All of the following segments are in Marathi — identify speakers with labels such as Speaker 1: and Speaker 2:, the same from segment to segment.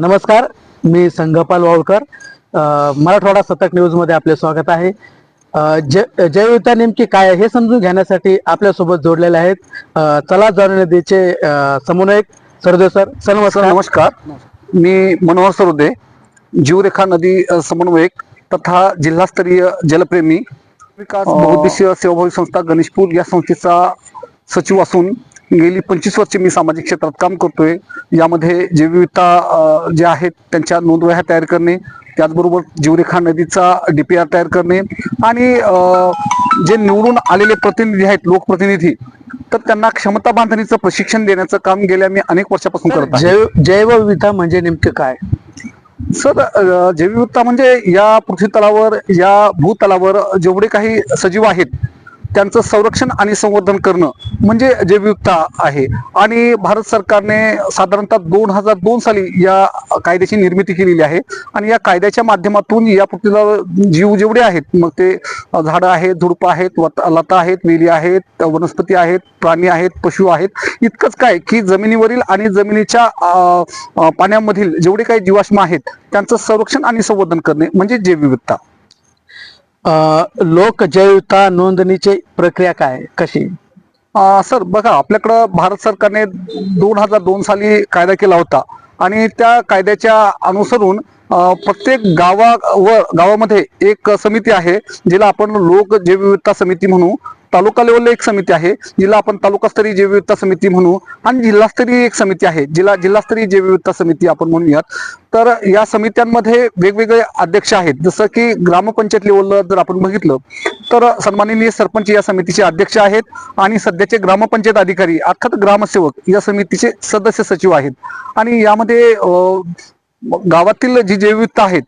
Speaker 1: नमस्कार मी संघपाल वावकर अ, मराठवाडा सतक न्यूजमध्ये आपले स्वागत आहे. अ, ज- जैवविविधता नेमकी काय आहे हे समजून घेण्यासाठी आपल्यासोबत जोडलेले आहेत चला जाणून नदीचे समन्वयक सरदेव सर सर
Speaker 2: सर
Speaker 1: नमस्कार.
Speaker 2: मी मनोहर सरोदे जीवरेखा नदी समन्वयक तथा जिल्हास्तरीय जलप्रेमी विकास बहुउद्देशीय सेवाभावी संस्था गणेशपूर या संस्थेचा सचिव असून गेली पंचवीस वर्षे मी सामाजिक क्षेत्रात काम करतोय. यामध्ये जैवविविधता जे आहेत त्यांच्या नोंदवह्या तयार करणे त्याचबरोबर जीवरेखा नदीचा डीपीआर तयार करणे आणि जे निवडून आलेले प्रतिनिधी आहेत लोकप्रतिनिधी तर त्यांना क्षमता बांधणीचं प्रशिक्षण देण्याचं काम गेल्या मी अनेक वर्षापासून करत
Speaker 1: जैव जैवविविधता म्हणजे नेमकं काय?
Speaker 2: सर जैवविविधता म्हणजे या पृथ्वी तलावर या भूतलावर जेवढे काही सजीव आहेत त्यांचं संरक्षण आणि संवर्धन करणं म्हणजे जैवविविधता आहे. आणि भारत सरकारने साधारणतः दोन हजार दोन साली या कायद्याची निर्मिती केलेली आहे. आणि या कायद्याच्या माध्यमातून या पृथ्वीला जीव जेवढे आहेत मग ते झाडं आहेत झुडपं आहेत लता आहेत वेली आहेत वनस्पती आहेत प्राणी आहेत पशु आहेत. इतकंच काय की जमिनीवरील आणि जमिनीच्या पाण्यामधील जेवढे काही जीवाश्म आहेत त्यांचं संरक्षण आणि संवर्धन करणे म्हणजे जैवविविधता
Speaker 1: अ, लोक नोंदणीची प्रक्रिया काय? कशी?
Speaker 2: सर बघा आपल्याकडं भारत सरकारने दोन हजार दोन साली कायदा केला होता. आणि त्या कायद्याच्या अनुसरून प्रत्येक गावावर गावामध्ये एक समिती आहे जिला आपण लोक जैवविविधता समिती म्हणू. तालुका लेवलला एक समिती आहे. जिला आपण तालुकास्तरीय जैवविविधता समिती म्हणू आणि जिल्हास्तरीय एक समिती आहे. जिल्हा जिल्हास्तरीय जैवविविधता समिती आपण म्हणूयात. तर या समित्यांमध्ये वेगवेगळे अध्यक्ष आहेत. जसं की ग्रामपंचायत लेवलला जर आपण बघितलं तर सन्माननीय सरपंच या समितीचे अध्यक्ष आहेत आणि सध्याचे ग्रामपंचायत अधिकारी अर्थात ग्रामसेवक या समितीचे सदस्य सचिव आहेत. आणि यामध्ये गावातील जी जैवविविधता आहेत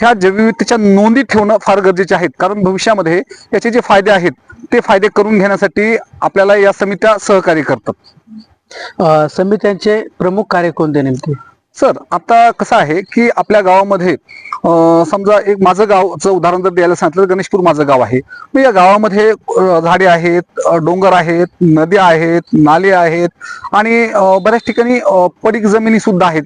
Speaker 2: ह्या जैवविविधतेच्या नोंदी ठेवणं फार गरजेचे आहेत. कारण भविष्यामध्ये याचे जे फायदे आहेत ते फायदे करून घेण्यासाठी आपल्याला या समित्या सहकार्य करतात.
Speaker 1: समित्यांचे प्रमुख कार्य कोणते नेमके?
Speaker 2: सर आता कसं आहे की आपल्या गावामध्ये समजा एक माझं गावचं उदाहरण जर द्यायला सांगितलं तर गणेशपूर माझं गाव आहे. मग या गावामध्ये झाडे आहेत डोंगर आहेत नद्या आहेत नाले आहेत आणि बऱ्याच ठिकाणी पडीक जमिनी सुद्धा आहेत.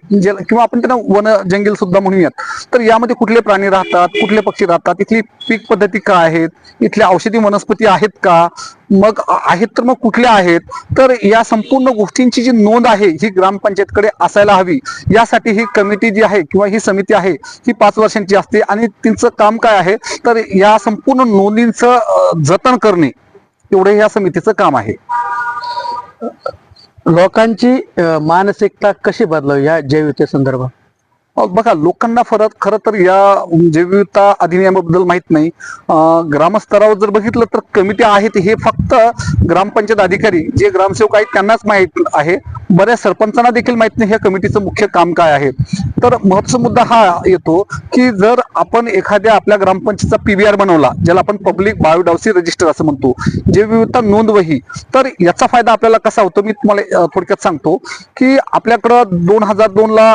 Speaker 2: किंवा आपण त्यांना वन जंगल सुद्धा म्हणूयात. तर यामध्ये कुठले प्राणी राहतात कुठले पक्षी राहतात इथली पीक पद्धती काय आहेत इथल्या औषधी वनस्पती आहेत का? मग आहेत तर मग कुठल्या आहेत? तर या संपूर्ण गोष्टींची जी नोंद आहे ही ग्रामपंचायतकडे असायला हवी. यासाठी ही कमिटी जी आहे किंवा ही समिती आहे ही पाच वर्षांची असते आणि तिचं काम काय आहे? तर या संपूर्ण नोंदींचं जतन करणे एवढे या समितीचं काम आहे.
Speaker 1: लोकांची मानसिकता कशी बदलावी या जैवविविधते संदर्भात?
Speaker 2: बघा लोकांना फरक खरं तर या जैवविविधता अधिनियमाबद्दल माहीत नाही. ग्रामस्तरावर जर बघितलं तर कमिटी आहेत हे फक्त ग्रामपंचायत अधिकारी जे ग्रामसेवक आहेत त्यांनाच माहीत आहे. बऱ्याच सरपंचांना देखील माहीत नाही ह्या कमिटीचं मुख्य काम काय आहे. तर महत्त्वाचा मुद्दा हा येतो की जर आपण एखाद्या आपल्या ग्रामपंचायतचा पीबीआर बनवला ज्याला आपण पब्लिक बायोडावसी रजिस्टर असं म्हणतो जैवविविधता नोंद वही तर याचा फायदा आपल्याला कसा होतो? मी तुम्हाला थोडक्यात सांगतो की आपल्याकडं दोन हजार दोनला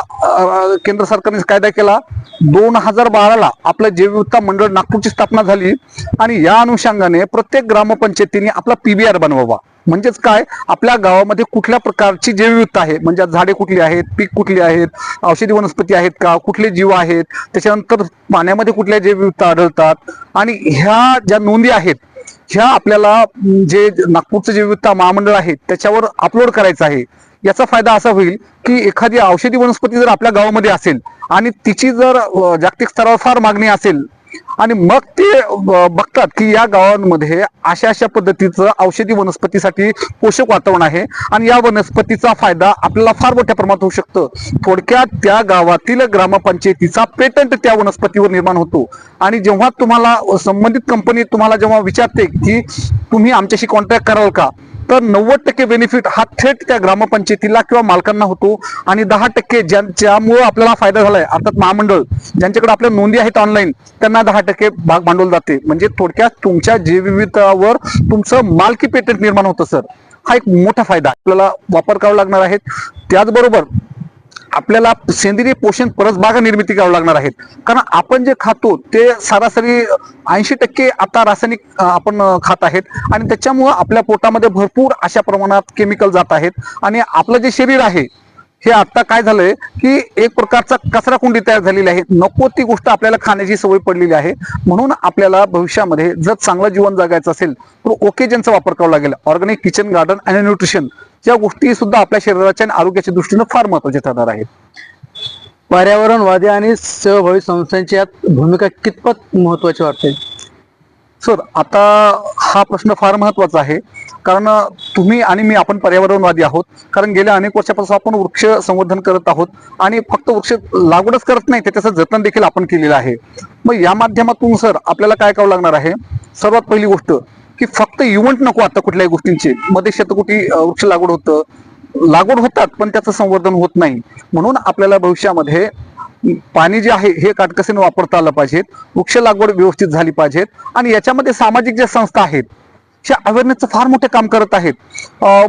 Speaker 2: केंद्र सरकारने कायदा केला. दोन हजार बाराला आपलं जैवविविधता मंडळ नागपूरची स्थापना झाली आणि या अनुषंगाने प्रत्येक ग्रामपंचायतीने आपला पीबीआर बनवावा. म्हणजेच काय? आपल्या गावामध्ये कुठल्या प्रकारची जैवविविधता आहे म्हणजे झाडे कुठली आहेत पीक कुठली आहेत औषधी वनस्पती आहेत का कुठले जीव आहेत त्याच्यानंतर पाण्यामध्ये कुठल्या जैवविविधता आढळतात आणि ह्या ज्या नोंदी आहेत ह्या आपल्याला जे नागपूरचं जैवविविधता महामंडळ आहे त्याच्यावर अपलोड करायचं आहे. याचा फायदा असा होईल की एखादी औषधी वनस्पती जर आपल्या गावामध्ये असेल आणि तिची जर जागतिक स्तरावर फार मागणी असेल आणि मग ते बघतात की या गावांमध्ये अशा अशा पद्धतीचं औषधी वनस्पतीसाठी पोषक वातावरण आहे आणि या वनस्पतीचा फायदा आपल्याला फार मोठ्या प्रमाणात होऊ शकतं. थोडक्यात त्या गावातील ग्रामपंचायतीचा पेटंट त्या वनस्पतीवर निर्माण होतो. आणि जेव्हा तुम्हाला संबंधित कंपनी तुम्हाला जेव्हा विचारते की तुम्ही आमच्याशी कॉन्ट्रॅक्ट कराल का? तर नव्वद टक्के बेनिफिट हा थेट त्या ग्रामपंचायतीला किंवा मालकांना होतो. आणि दहा टक्के ज्यांच्यामुळे आपल्याला फायदा झालाय अर्थात महामंडळ ज्यांच्याकडे आपल्या नोंदी आहेत ऑनलाईन त्यांना दहा टक्के भाग भांडवल जाते. म्हणजे थोडक्यात तुमच्या जीवितावर तुमचं मालकी पेटंट निर्माण होतं सर. हा एक मोठा फायदा आपल्याला वापर करावा लागणार आहे. त्याचबरोबर आपल्याला सेंद्रिय पोषण परसबागा निर्मिती करावी लागणार आहेत. कारण आपण जे खातो ते सरासरी ऐंशी टक्के आता रासायनिक आपण खात आहेत. आणि त्याच्यामुळं आपल्या पोटामध्ये भरपूर अशा प्रमाणात केमिकल जात आहेत. आणि आपलं जे शरीर आहे हे आता काय झालंय की एक प्रकारचा कचरा कुंडी तयार झालेली आहे. नको ती गोष्ट आपल्याला खाण्याची सवय पडलेली आहे. म्हणून आपल्याला भविष्यामध्ये जर चांगलं जीवन जगायचं असेल तर ओकेजनचा वापर करावा लागेल. ऑर्गॅनिक किचन गार्डन आणि न्यूट्रिशन या गोष्टी सुद्धा आपल्या शरीराच्या आणि आरोग्याच्या दृष्टीनं फार महत्त्वाच्या ठरणार आहेत.
Speaker 1: पर्यावरणवादी आणि सेवाभावी संस्थांची यात भूमिका कितपत महत्वाची वाटते?
Speaker 2: सर आता हा प्रश्न फार महत्त्वाचा आहे. कारण तुम्ही आणि मी आपण पर्यावरणवादी आहोत. कारण गेल्या अनेक वर्षापासून आपण वृक्ष संवर्धन करत आहोत. आणि फक्त वृक्ष लागवडच करत नाही तर त्याचं जतन देखील आपण केलेलं आहे. मग या माध्यमातून सर आपल्याला काय करावं लागणार आहे? सर्वात पहिली गोष्ट की फक्त इव्हेंट नको आता कुठल्याही गोष्टींचे. मध्ये शतकोटी वृक्ष लागवड होतं. लागवड होतात पण त्याचं संवर्धन होत नाही. म्हणून आपल्याला भविष्यामध्ये पाणी जे आहे हे काटकसरीने वापरता आलं पाहिजे वृक्ष लागवड व्यवस्थित झाली पाहिजेत. आणि याच्यामध्ये सामाजिक ज्या संस्था आहेत ह्या अवेअरनेसचं फार मोठे काम करत आहेत.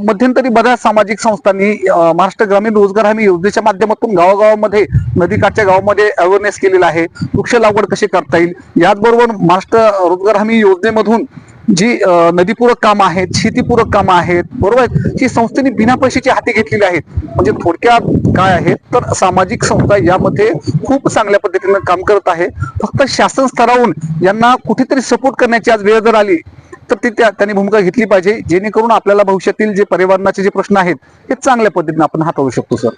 Speaker 2: मध्यंतरी बऱ्याच सामाजिक संस्थांनी महाराष्ट्र ग्रामीण रोजगार हमी योजनेच्या माध्यमातून गावागावामध्ये नदीकाठच्या गावामध्ये अवेअरनेस केलेला आहे. वृक्ष लागवड कशी करता येईल? याचबरोबर महाराष्ट्र रोजगार हमी योजनेमधून जी नदीपूरक कामं आहेत शेतीपूरक कामं आहेत बरोबर? ही संस्थेने बिना पैशाची हाती घेतलेली आहेत. म्हणजे थोडक्यात काय आहेत तर सामाजिक संस्था यामध्ये खूप चांगल्या पद्धतीनं काम करत आहे. फक्त शासन स्तरावरून यांना कुठेतरी सपोर्ट करण्याची आज वेळ जर आली तर ती त्या त्यांनी भूमिका घेतली पाहिजे. जेणेकरून आपल्याला भविष्यातील जे पर्यावरणाचे जे प्रश्न आहेत हे चांगल्या पद्धतीने आपण हाताळू शकतो सर.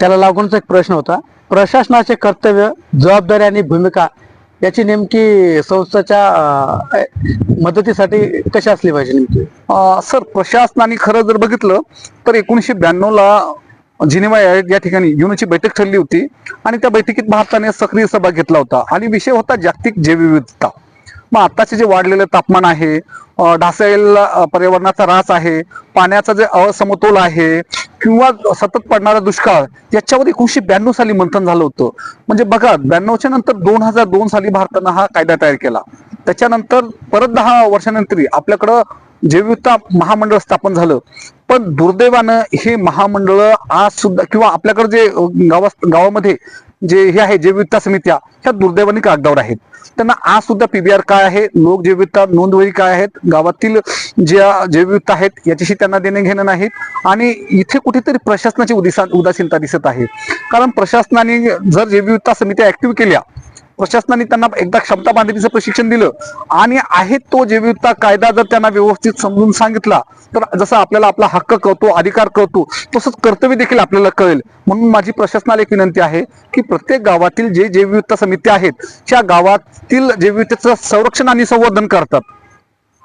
Speaker 1: त्याला लागूनच एक प्रश्न होता. प्रशासनाचे कर्तव्य जबाबदारी आणि भूमिका याची नेमकी संस्थाच्या मदतीसाठी कशी असली पाहिजे नेमकी?
Speaker 2: सर प्रशासनाने खरं जर बघितलं तर एकोणीसशे ब्याण्णव ला जिनेवा या या ठिकाणी युनोची बैठक ठरली होती आणि त्या बैठकीत भारताने सक्रिय सहभाग घेतला होता. आणि विषय होता जागतिक जैवविविधता. मग आताचे जे वाढलेले तापमान आहे अं, ढासळलेला पर्यावरणाचा ऱ्हास आहे पाण्याचा जे असमतोल आहे किंवा सतत पडणारा दुष्काळ याच्यावर एकोणीशे ब्याण्णव साली मंथन झालं होतं. म्हणजे बघा ब्याण्णवच्या नंतर दोन हजार दोन साली भारतानं हा कायदा तयार केला. त्याच्यानंतर परत दहा वर्षानंतर आपल्याकडं जैवविविधता महामंडळ स्थापन झालं. पण दुर्दैवानं हे महामंडळ आज सुद्धा किंवा आपल्याकडे जे गावा गावामध्ये जे हे आहे जैवविविधता समित्या ह्या दुर्दैवाने कागदावर आहेत. त्यांना आज सुद्धा पीबीआर काय आहे लोक जैवविविधता नोंदवही काय आहेत गावातील ज्या जैवविविधता आहेत याच्याशी त्यांना देणे घेणं नाहीत. आणि इथे कुठेतरी प्रशासनाची उदिसा उदासीनता दिसत आहे. कारण प्रशासनाने जर जैवविविधता समित्या ऍक्टिव्ह केल्या प्रशासनाने त्यांना एकदा क्षमता बांधणीचं प्रशिक्षण दिलं. आणि आहे तो जीवितता कायदा जर त्यांना व्यवस्थित समजून सांगितला तर जसं आपल्याला आपला हक्क कळतो अधिकार कळतो तसंच कर्तव्य देखील आपल्याला कळेल. म्हणून माझी प्रशासनाला एक विनंती आहे की प्रत्येक गावातील जे जैवविविधता समित्या आहेत त्या गावातील जैवविविधतेचं संरक्षण आणि संवर्धन करतात.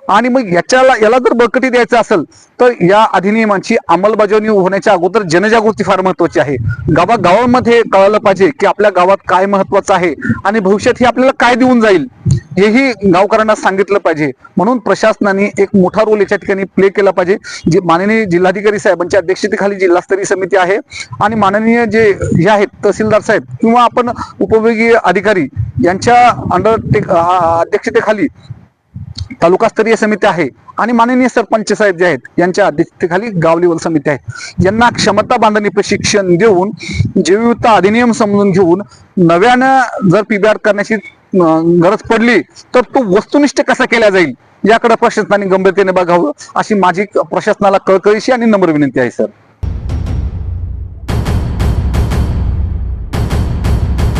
Speaker 2: आणि मग याच्याला याला जर बळकटी द्यायचं असेल तर या अधिनियमांची अंमलबजावणी होण्याच्या अगोदर जनजागृती फार महत्वाची आहे. गावा गावामध्ये कळालं पाहिजे की आपल्या गावात काय महत्वाचं आहे आणि भविष्यात हे आपल्याला काय देऊन जाईल हेही गावकऱ्यांना सांगितलं पाहिजे. म्हणून प्रशासनाने एक मोठा रोल याच्या ठिकाणी प्ले केला पाहिजे. जे माननीय जिल्हाधिकारी साहेबांच्या अध्यक्षतेखाली जिल्हास्तरीय समिती आहे आणि माननीय जे हे आहेत तहसीलदार साहेब किंवा आपण उपविभागीय अधिकारी यांच्या अंडर अध्यक्षतेखाली तालुकास्तरीय समिती आहे आणि माननीय सरपंच साहेब जे आहेत यांच्या अध्यक्षतेखाली गाव लेवल समिती आहे. यांना क्षमता बांधणी प्रशिक्षण देऊन जैवविविधता अधिनियम समजून घेऊन नव्यानं जर पीबीआर करण्याची गरज पडली तर तो वस्तुनिष्ठ कसा केला जाईल? याकडे प्रशासनाने गंभीरतेने बघावं अशी माझी प्रशासनाला कळकळीशी आणि नम्र विनंती आहे सर.